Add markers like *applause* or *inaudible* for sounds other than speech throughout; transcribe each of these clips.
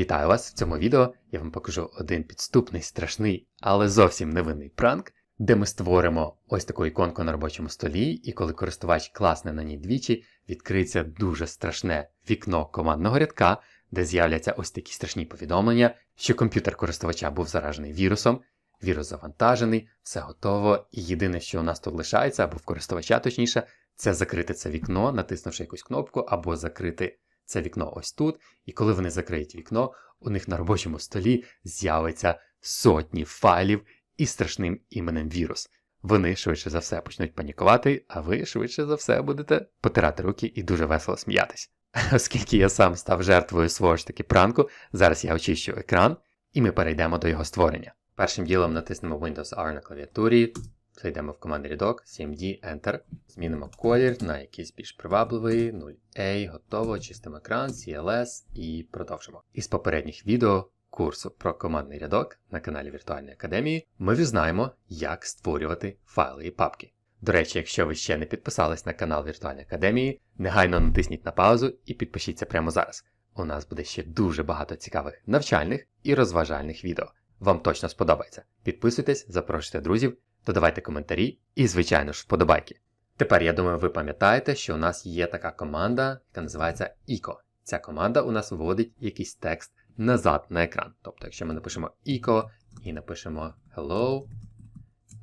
Вітаю вас! В цьому відео я вам покажу один підступний, страшний, але зовсім невинний пранк, де ми створимо ось таку іконку на робочому столі, і коли користувач класне на ній двічі, відкриється дуже страшне вікно командного рядка, де з'являться ось такі страшні повідомлення, що комп'ютер користувача був заражений вірусом, вірус завантажений, все готово, і єдине, що у нас тут лишається, або в користувача точніше, це закрити це вікно, натиснувши якусь кнопку, або закрити це вікно ось тут, і коли вони закриють вікно, у них на робочому столі з'явиться сотні файлів із страшним іменем вірус. Вони швидше за все почнуть панікувати, а ви швидше за все будете потирати руки і дуже весело сміятись. *laughs* Оскільки я сам став жертвою свого ж таки пранку, зараз я очищу екран, і ми перейдемо до його створення. Першим ділом натиснемо Windows R на клавіатурі, Зайдемо в команду рядок, 7D, Enter. Змінимо колір на якийсь більш привабливий, 0A, готово, чистимо екран, CLS і продовжимо. Із попередніх відео курсу про командний рядок на каналі Віртуальної Академії ми візнаємо, як створювати файли і папки. До речі, якщо ви ще не підписались на канал Віртуальної Академії, негайно натисніть на паузу і підпишіться прямо зараз. У нас буде ще дуже багато цікавих навчальних і розважальних відео. Вам точно сподобається. Підписуйтесь, запрошуйте друзів додавайте коментарі і, звичайно ж, вподобайки. Тепер, я думаю, ви пам'ятаєте, що у нас є така команда, яка називається ICO. Ця команда у нас вводить якийсь текст назад на екран. Тобто, якщо ми напишемо ICO і напишемо Hello,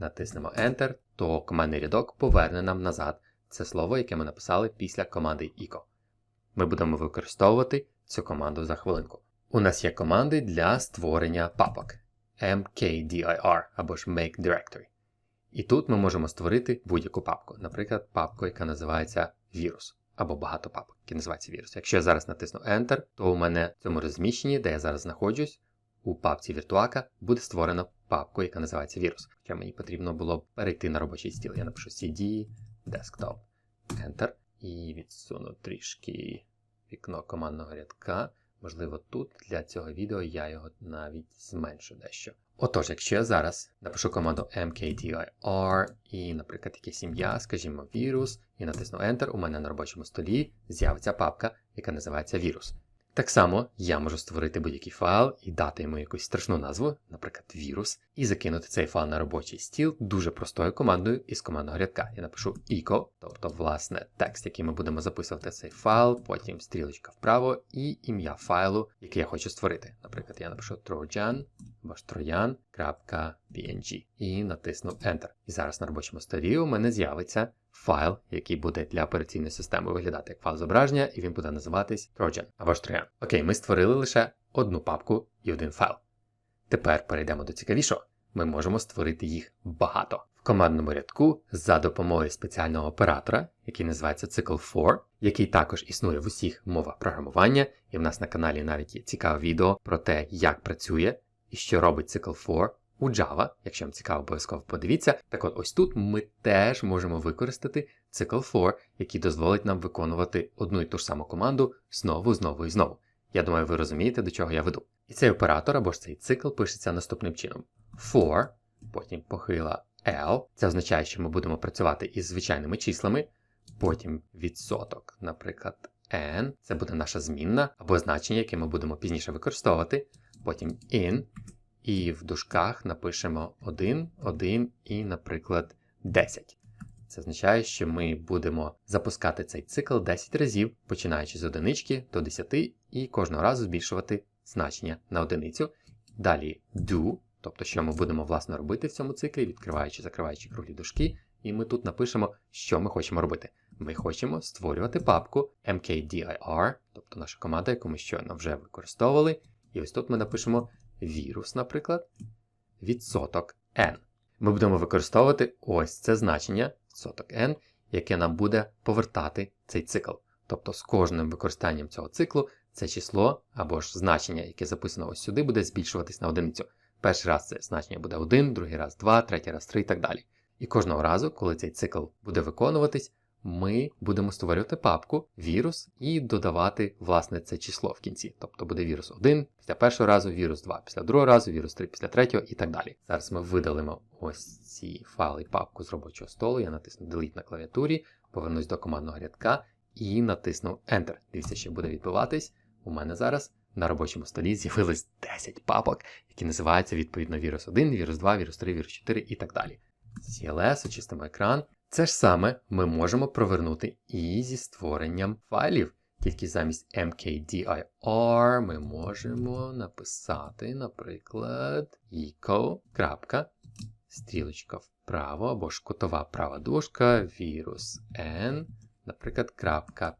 натиснемо Enter, то командний рядок поверне нам назад це слово, яке ми написали після команди ICO. Ми будемо використовувати цю команду за хвилинку. У нас є команди для створення папок mkdir або ж Make Directory. І тут ми можемо створити будь-яку папку, наприклад, папку, яка називається вірус, або багато папок, які називаються вірус. Якщо я зараз натисну Enter, то у мене в цьому розміщенні, де я зараз знаходжусь, у папці Virtuaca буде створено папку, яка називається вірус. Хоча мені потрібно було перейти на робочий стіл. Я напишу CD, Desktop, Enter і відсуну трішки вікно командного рядка. Можливо, тут для цього відео я його навіть зменшу дещо. Отож, якщо я зараз напишу команду mkdir і, наприклад, якесь ім'я, скажімо, вірус, і натисну Enter, у мене на робочому столі з'явиться папка, яка називається вірус. Так само я можу створити будь-який файл і дати йому якусь страшну назву, наприклад, вірус, і закинути цей файл на робочий стіл дуже простою командою із командного рядка. Я напишу echo, тобто, власне, текст, який ми будемо записувати цей файл, потім стрілочка вправо і ім'я файлу, який я хочу створити. Наприклад, я напишу trojan або trojan.png і натисну Enter. І зараз на робочому столі у мене з'явиться файл, який буде для операційної системи виглядати як файл зображення, і він буде називатись Trojan або ж Trojan. Окей, ми створили лише одну папку і один файл. Тепер перейдемо до цікавішого. Ми можемо створити їх багато. В командному рядку за допомогою спеціального оператора, який називається Cycle 4, який також існує в усіх мовах програмування, і в нас на каналі навіть є цікаве відео про те, як працює і що робить Cycle 4 у Java, якщо вам цікаво, обов'язково подивіться. Так от ось тут ми теж можемо використати Cycle 4, який дозволить нам виконувати одну і ту ж саму команду знову, знову і знову. Я думаю, ви розумієте, до чого я веду. І цей оператор або ж цей цикл пишеться наступним чином: for, потім похила L. Це означає, що ми будемо працювати із звичайними числами, потім відсоток, наприклад, n, це буде наша змінна або значення, яке ми будемо пізніше використовувати. Потім in, і в дужках напишемо 1, 1 і, наприклад, 10. Це означає, що ми будемо запускати цей цикл 10 разів, починаючи з одинички до 10, і кожного разу збільшувати значення на одиницю. Далі do, тобто, що ми будемо власне робити в цьому циклі, відкриваючи, закриваючи круглі дужки, і ми тут напишемо, що ми хочемо робити. Ми хочемо створювати папку mkdir, тобто наша команда, яку ми щойно вже використовували. І ось тут ми напишемо вірус, наприклад, відсоток n. Ми будемо використовувати ось це значення, відсоток n, яке нам буде повертати цей цикл. Тобто з кожним використанням цього циклу це число або ж значення, яке записано ось сюди, буде збільшуватись на одиницю. Перший раз це значення буде 1, другий раз 2, третій раз 3 і так далі. І кожного разу, коли цей цикл буде виконуватись, ми будемо створювати папку вірус і додавати власне це число в кінці. Тобто буде вірус 1 після першого разу, вірус 2 після другого разу, вірус 3 після третього і так далі. Зараз ми видалимо ось ці файли папку з робочого столу. Я натисну Delete на клавіатурі, повернусь до командного рядка і натисну Enter. Дивіться, що буде відбуватись. У мене зараз на робочому столі з'явилось 10 папок, які називаються відповідно вірус 1, вірус 2, вірус 3, вірус 4 і так далі. CLS, очистимо екран. Це ж саме ми можемо провернути і зі створенням файлів. Тільки замість mkdir ми можемо написати, наприклад, eco. Вправо або ж кутова права дужка, вірус n, наприклад,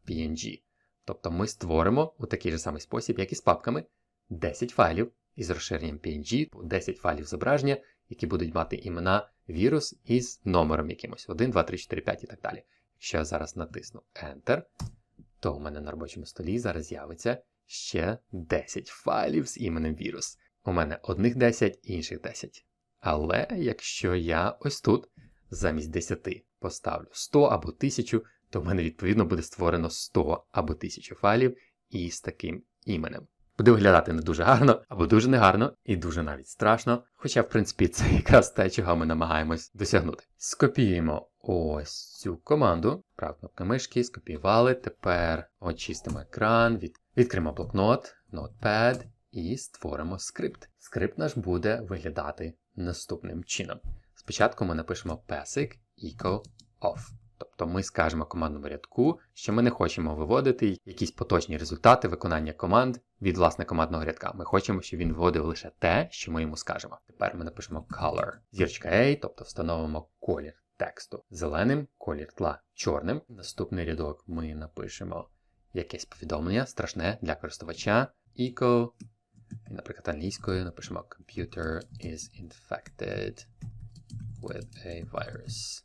.png. Тобто ми створимо у такий же самий спосіб, як і з папками, 10 файлів із розширенням PNG, 10 файлів зображення, які будуть мати імена вірус із номером якимось 1, 2, 3, 4, 5 і так далі. Якщо я зараз натисну Enter, то у мене на робочому столі зараз з'явиться ще 10 файлів з іменем вірус. У мене одних 10, інших 10. Але якщо я ось тут замість 10 поставлю 100 або 1000, то в мене відповідно буде створено 100 або 1000 файлів із таким іменем. Буде виглядати не дуже гарно, або дуже негарно, і дуже навіть страшно. Хоча, в принципі, це *laughs* якраз те, чого ми намагаємось досягнути. Скопіюємо ось цю команду, права кнопка мишки, скопіювали. Тепер очистимо екран, від... відкриємо блокнот, Notepad і створимо скрипт. Скрипт наш буде виглядати наступним чином. Спочатку ми напишемо basic echo off. Тобто ми скажемо командному рядку, що ми не хочемо виводити якісь поточні результати виконання команд від власне командного рядка. Ми хочемо, щоб він виводив лише те, що ми йому скажемо. Тепер ми напишемо color. Зірочка A, тобто встановимо колір тексту зеленим, колір тла чорним. Наступний рядок ми напишемо якесь повідомлення страшне для користувача. Eco. І, наприклад, англійською напишемо Computer is infected with a virus.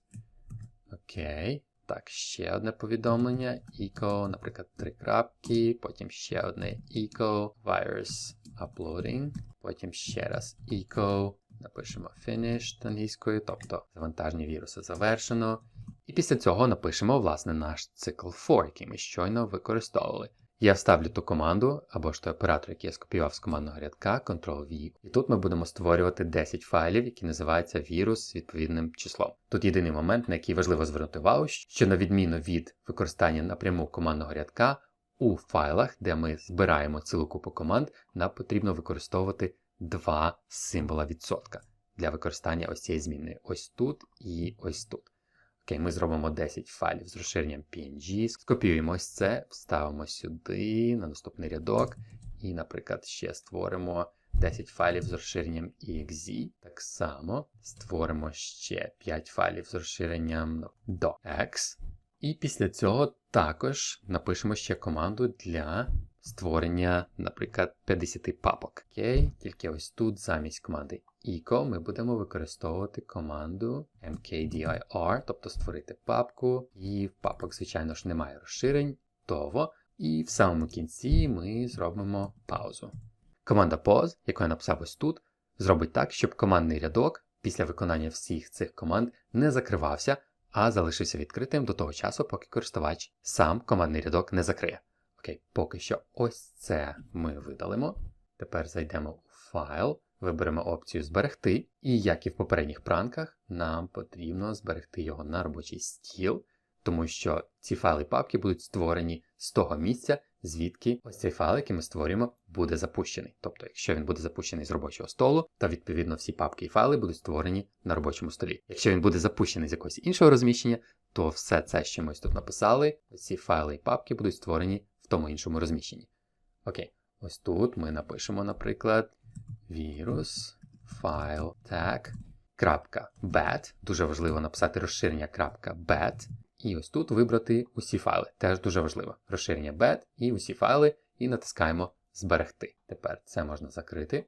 Окей. Так, ще одне повідомлення. Eco, наприклад, три крапки. Потім ще одне eco, virus uploading. Потім ще раз eco. Напишемо finished англійською, тобто завантаження вірусу завершено. І після цього напишемо, власне, наш цикл for, який ми щойно використовували. Я вставлю ту команду, або ж той оператор, який я скопіював з командного рядка, Ctrl-V. І тут ми будемо створювати 10 файлів, які називаються вірус з відповідним числом. Тут єдиний момент, на який важливо звернути увагу, що на відміну від використання напряму командного рядка, у файлах, де ми збираємо цілу купу команд, нам потрібно використовувати два символа відсотка для використання ось цієї зміни. Ось тут і ось тут. Окей, ми зробимо 10 файлів з розширенням PNG, скопіюємо ось це, вставимо сюди на наступний рядок. І, наприклад, ще створимо 10 файлів з розширенням EXE. Так само створимо ще 5 файлів з розширенням DocX. І після цього також напишемо ще команду для створення, наприклад, 50 папок. Окей, тільки ось тут замість команди eco ми будемо використовувати команду mkdir, тобто створити папку. І в папок, звичайно ж, немає розширень, того. І в самому кінці ми зробимо паузу. Команда pause, яку я написав ось тут, зробить так, щоб командний рядок після виконання всіх цих команд не закривався, а залишився відкритим до того часу, поки користувач сам командний рядок не закриє. Окей, поки що ось це ми видалимо. Тепер зайдемо у файл, виберемо опцію Зберегти. І як і в попередніх пранках, нам потрібно зберегти його на робочий стіл, тому що ці файли папки будуть створені з того місця, звідки ось цей файл, який ми створюємо, буде запущений. Тобто, якщо він буде запущений з робочого столу, то відповідно всі папки і файли будуть створені на робочому столі. Якщо він буде запущений з якогось іншого розміщення, то все це, що ми ось тут написали, ці файли і папки будуть створені в тому іншому розміщенні. Окей, ось тут ми напишемо, наприклад, вірус, файл, tag, .bat. Дуже важливо написати розширення .bat. І ось тут вибрати усі файли. Теж дуже важливо. Розширення BET і усі файли, і натискаємо Зберегти. Тепер це можна закрити.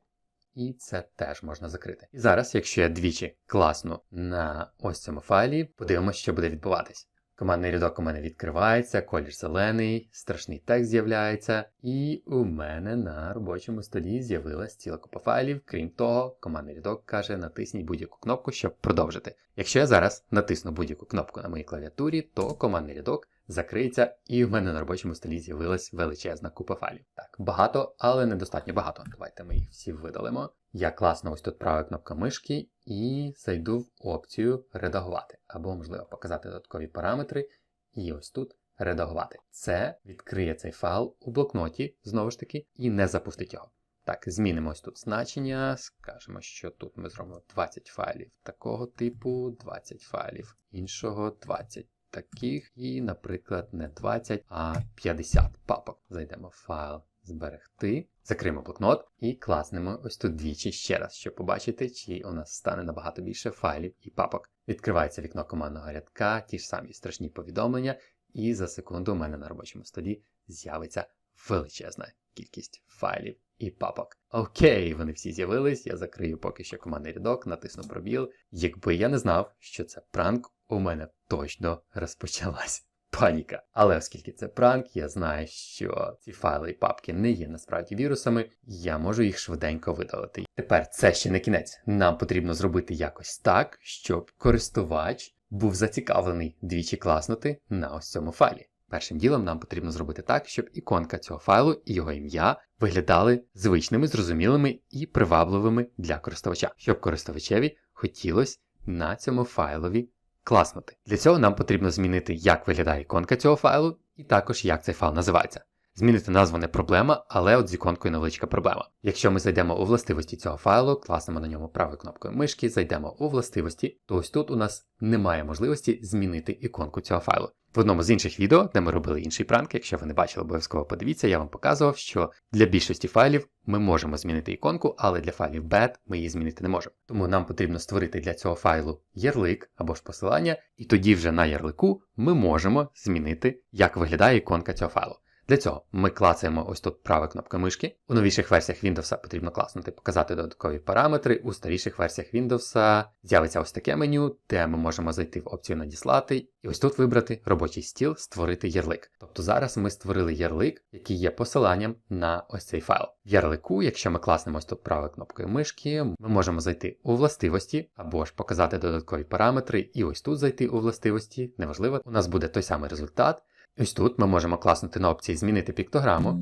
І це теж можна закрити. І зараз, якщо я двічі класну на ось цьому файлі, подивимося, що буде відбуватись. Командний рядок у мене відкривається, колір зелений, страшний текст з'являється, і у мене на робочому столі з'явилась ціла купа файлів. Крім того, командний рядок каже, натисніть будь-яку кнопку, щоб продовжити. Якщо я зараз натисну будь-яку кнопку на моїй клавіатурі, то командний рядок закриється, і в мене на робочому столі з'явилась величезна купа файлів. Так, багато, але недостатньо багато. Давайте ми їх всі видалимо. Я класно ось тут права кнопка мишки і зайду в опцію редагувати. Або, можливо, показати додаткові параметри. І ось тут редагувати. Це відкриє цей файл у блокноті, знову ж таки, і не запустить його. Так, змінимо ось тут значення. Скажемо, що тут ми зробимо 20 файлів такого типу, 20 файлів іншого, 20 таких, і, наприклад, не 20, а 50 папок. Зайдемо в файл зберегти, закриємо блокнот і класнемо ось тут двічі ще раз, щоб побачити, чи у нас стане набагато більше файлів і папок. Відкривається вікно командного рядка, ті ж самі страшні повідомлення, і за секунду у мене на робочому столі з'явиться величезна кількість файлів і папок. Окей, вони всі з'явились. Я закрию поки що командний рядок, натисну пробіл. Якби я не знав, що це пранк, у мене точно розпочалась паніка. Але оскільки це пранк, я знаю, що ці файли і папки не є насправді вірусами, я можу їх швиденько видалити. Тепер це ще не кінець. Нам потрібно зробити якось так, щоб користувач був зацікавлений двічі класнути на ось цьому файлі. Першим ділом нам потрібно зробити так, щоб іконка цього файлу і його ім'я виглядали звичними, зрозумілими і привабливими для користувача, щоб користувачеві хотілося на цьому файлові класнути. Для цього нам потрібно змінити, як виглядає іконка цього файлу, і також як цей файл називається. Змінити назву не проблема, але от з іконкою невеличка проблема. Якщо ми зайдемо у властивості цього файлу, класнемо на ньому правою кнопкою мишки, зайдемо у властивості, то ось тут у нас немає можливості змінити іконку цього файлу. В одному з інших відео, де ми робили інший пранк, якщо ви не бачили, обов'язково подивіться, я вам показував, що для більшості файлів ми можемо змінити іконку, але для файлів bed ми її змінити не можемо. Тому нам потрібно створити для цього файлу ярлик або ж посилання, і тоді вже на ярлику ми можемо змінити, як виглядає іконка цього файлу. Для цього ми клацаємо ось тут правою кнопкою мишки. У новіших версіях Windows потрібно класнути, показати додаткові параметри. У старіших версіях Windows з'явиться ось таке меню, де ми можемо зайти в опцію надіслати, і ось тут вибрати робочий стіл, створити ярлик. Тобто зараз ми створили ярлик, який є посиланням на ось цей файл. В ярлику, якщо ми класнемо ось тут правою кнопкою мишки, ми можемо зайти у властивості або ж показати додаткові параметри, і ось тут зайти у властивості. Неважливо, у нас буде той самий результат. Ось тут ми можемо класнути на опції Змінити піктограму.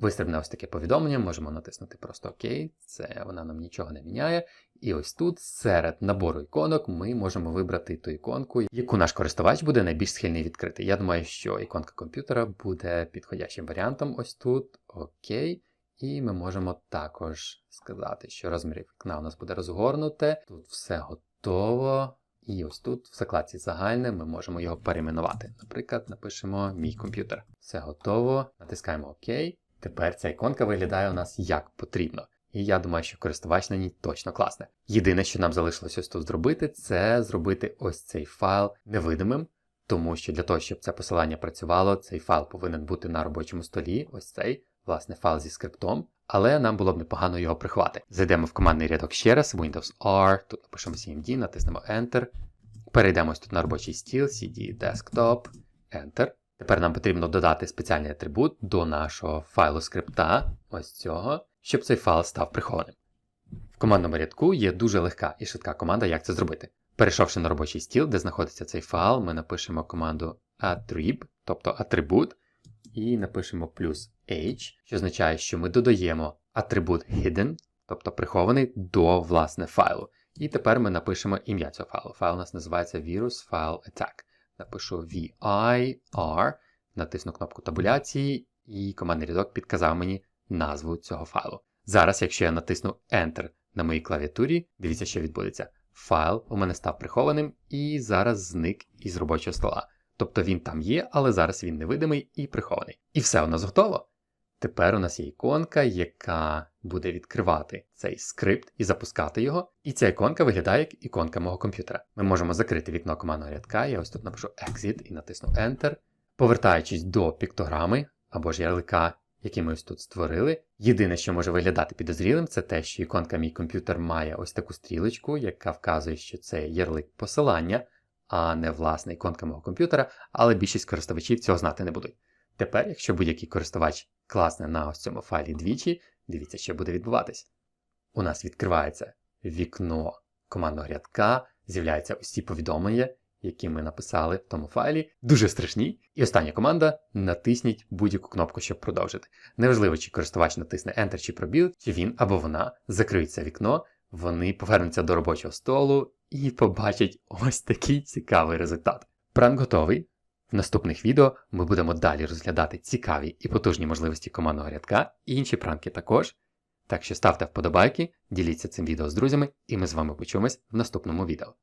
Вистрибне ось таке повідомлення, можемо натиснути просто ОК, це вона нам нічого не міняє. І ось тут серед набору іконок ми можемо вибрати ту іконку, яку наш користувач буде найбільш схильний відкрити. Я думаю, що іконка комп'ютера буде підходящим варіантом ось тут. Окей. І ми можемо також сказати, що розмір вікна у нас буде розгорнуте. Тут все готово. І ось тут в закладці загальне ми можемо його перейменувати. Наприклад, напишемо Мій комп'ютер. Все готово. Натискаємо ОК. Тепер ця іконка виглядає у нас як потрібно. І я думаю, що користувач на ній точно класне. Єдине, що нам залишилось ось тут зробити, це зробити ось цей файл невидимим, тому що для того, щоб це посилання працювало, цей файл повинен бути на робочому столі. Ось цей, власне, файл зі скриптом. Але нам було б непогано його приховати. Зайдемо в командний рядок ще раз, Windows R, тут напишемо CMD, натиснемо Enter. Перейдемось тут на робочий стіл, CD Desktop, Enter. Тепер нам потрібно додати спеціальний атрибут до нашого файлу скрипта, ось цього, щоб цей файл став прихованим. В командному рядку є дуже легка і швидка команда, як це зробити. Перейшовши на робочий стіл, де знаходиться цей файл, ми напишемо команду attrib, тобто атрибут, і напишемо плюс H, що означає, що ми додаємо атрибут hidden, тобто прихований до власне файлу. І тепер ми напишемо ім'я цього файлу. Файл у нас називається virus file attack. Напишу VIR, натисну кнопку табуляції, і командний рядок підказав мені назву цього файлу. Зараз, якщо я натисну Enter на моїй клавіатурі, дивіться, що відбудеться. Файл у мене став прихованим і зараз зник із робочого стола. Тобто він там є, але зараз він невидимий і прихований. І все у нас готово. Тепер у нас є іконка, яка буде відкривати цей скрипт і запускати його. І ця іконка виглядає як іконка мого комп'ютера. Ми можемо закрити вікно командного рядка. Я ось тут напишу Exit і натисну Enter. Повертаючись до піктограми або ж ярлика, який ми ось тут створили. Єдине, що може виглядати підозрілим, це те, що іконка мій комп'ютер має ось таку стрілочку, яка вказує, що це ярлик посилання, а не власне іконка мого комп'ютера, але більшість користувачів цього знати не будуть. Тепер, якщо будь-який користувач класне на ось цьому файлі двічі, дивіться, що буде відбуватись. У нас відкривається вікно командного рядка, з'являються усі повідомлення, які ми написали в тому файлі. Дуже страшні. І остання команда натисніть будь-яку кнопку, щоб продовжити. Неважливо, чи користувач натисне Enter чи пробіл, чи він або вона закриють це вікно, вони повернуться до робочого столу і побачать ось такий цікавий результат. Пранк готовий. В наступних відео ми будемо далі розглядати цікаві і потужні можливості командного рядка і інші пранки також. Так що ставте вподобайки, діліться цим відео з друзями, і ми з вами почуємось в наступному відео.